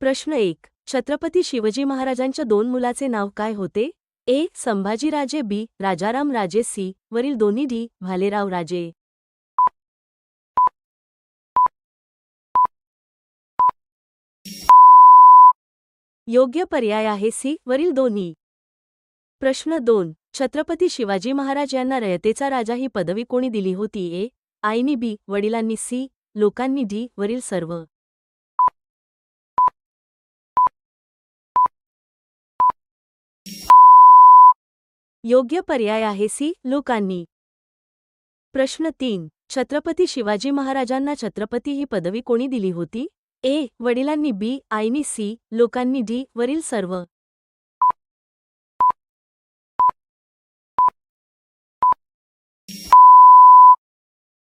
प्रश्न एक. छत्रपती शिवजी महाराजांच्या दोन मुलाचे नाव काय होते? ए. संभाजीराजे बी. राजाराम राजे सी. वरील दोन्ही डी. भालेराव राजे. योग्य पर्याय आहे सी. वरील दोन्ही. प्रश्न दोन. छत्रपती शिवाजी महाराज यांना रयतेचा राजा ही पदवी कोणी दिली होती? ए. आईनी बी. वडिलांनी सी. लोकांनी डी. वरील सर्व. योग्य पर्याय आहे सी. लोकांनी. प्रश्न तीन. छत्रपती शिवाजी महाराजांना छत्रपती ही पदवी कोणी दिली होती? ए. वडिलांनी बी. आईनी सी. लोकांनी डी. वरील सर्व.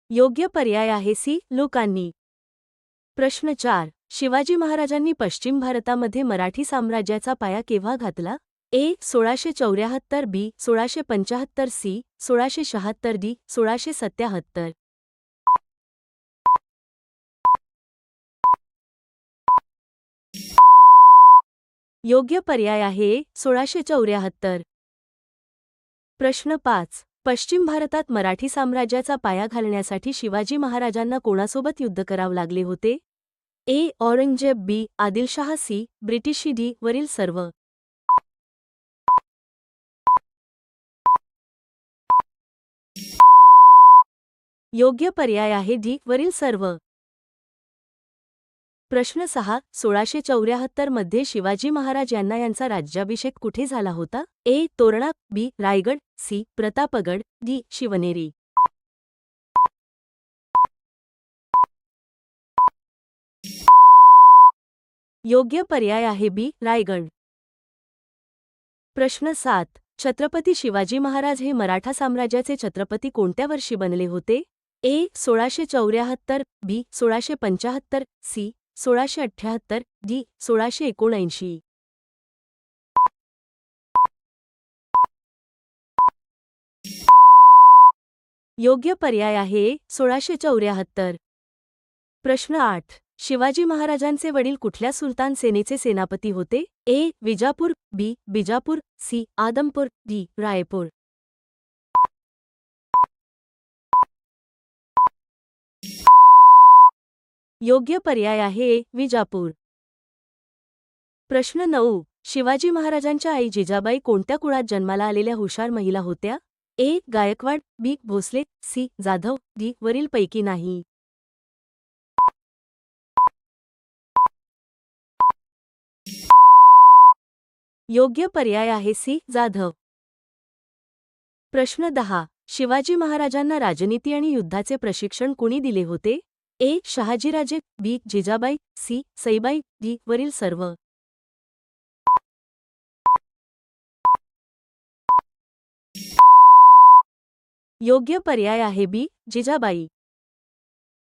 योग्य पर्याय आहे सी. लोकांनी. प्रश्न चार. शिवाजी महाराजांनी पश्चिम भारतामध्ये मराठी साम्राज्याचा पाया केव्हा घातला? ए सोळाशे चौऱ्याहत्तर बी सोळाशे पंचाहत्तर सी सोळाशे शहात्तर डी सोळाशे सत्याहत्तर. योग्य पर्याय आहे सोळाशे चौऱ्याहत्तर. प्रश्न पाच. पश्चिम भारतात मराठी साम्राज्याचा पाया घालण्यासाठी शिवाजी महाराजांना कोणासोबत युद्ध करावं लागले होते? A Aurangzeb B Adilshah C ब्रिटिशी D वरील सर्व. योग्य पर्याय आहे डी. वरील सर्व. प्रश्न सहा. सोळाशे चौऱ्याहत्तरमध्ये शिवाजी महाराज यांना यांचा राज्याभिषेक कुठे झाला होता? A. Torna B. Raigad C. Pratapgad D. Shivneri. योग्य पर्याय आहे बी. रायगड. प्रश्न सात. छत्रपती शिवाजी महाराज हे मराठा साम्राज्याचे छत्रपती कोणत्या वर्षी बनले होते? ए सोळाशे चौऱ्याहत्तर बी सोळाशे पंचाहत्तर सी सोळाशे अठ्ठ्याहत्तर डी सोळाशे एकोणऐंशी. योग्य पर्याय आहे ए, सोळाशे चौऱ्याहत्तर. प्रश्न आठ. शिवाजी महाराजांचे वडील कुठल्या सुलतान सेनेचे सेनापती होते? A Vijapur B Bijapur C Adampur D Raipur. योग्य पर्याय आहे ए विजापूर. प्रश्न नऊ. शिवाजी महाराजांच्या आई जिजाबाई कोणत्या कुळात जन्माला आलेल्या हुशार महिला होत्या? A. Gaikwad B. Bhosale C. Jadhav D. वरील पैकी नाही. योग्य पर्याय आहे सी. जाधव. प्रश्न दहा. शिवाजी महाराजांना राजनीती आणि युद्धाचे प्रशिक्षण कुणी दिले होते? A Shahajiraje B Jijabai C Saibai D वरील सर्व. योग्य पर्याय आहे बी जिजाबाई.